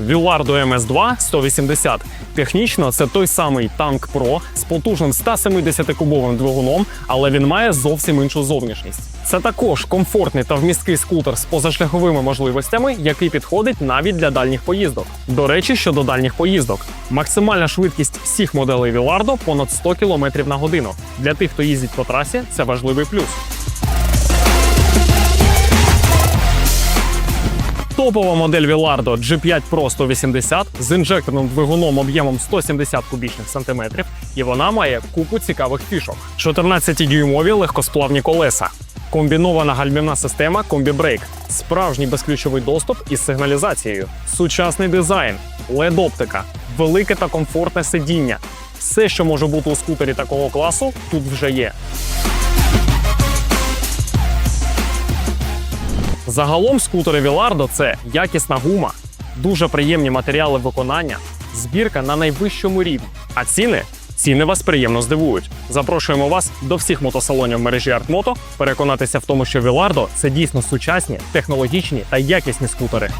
Вілардо МС2 180. Технічно це той самий танк Pro з потужним 170-кубовим двигуном, але він має зовсім іншу зовнішність. Це також комфортний та вмісткий скутер з позашляховими можливостями, який підходить навіть для дальніх поїздок. До речі, щодо дальніх поїздок, максимальна швидкість всіх моделей Вілардо понад 100 км на годину. Для тих, хто їздить по трасі, це важливий плюс. Топова модель Velardo G5 Pro 180 з інжекторним двигуном об'ємом 170 кубічних сантиметрів, і вона має купу цікавих фішок: 14-дюймові легкосплавні колеса, комбінована гальмівна система Combi-Brake, справжній безключовий доступ із сигналізацією, сучасний дизайн, LED-оптика, велике та комфортне сидіння. Все, що може бути у скутері такого класу, тут вже є. Загалом скутери Вілардо це якісна гума, дуже приємні матеріали виконання, збірка на найвищому рівні. А ціни ціни вас приємно здивують. Запрошуємо вас до всіх мотосалонів мережі Артмото переконатися в тому, що Вілардо це дійсно сучасні, технологічні та якісні скутери.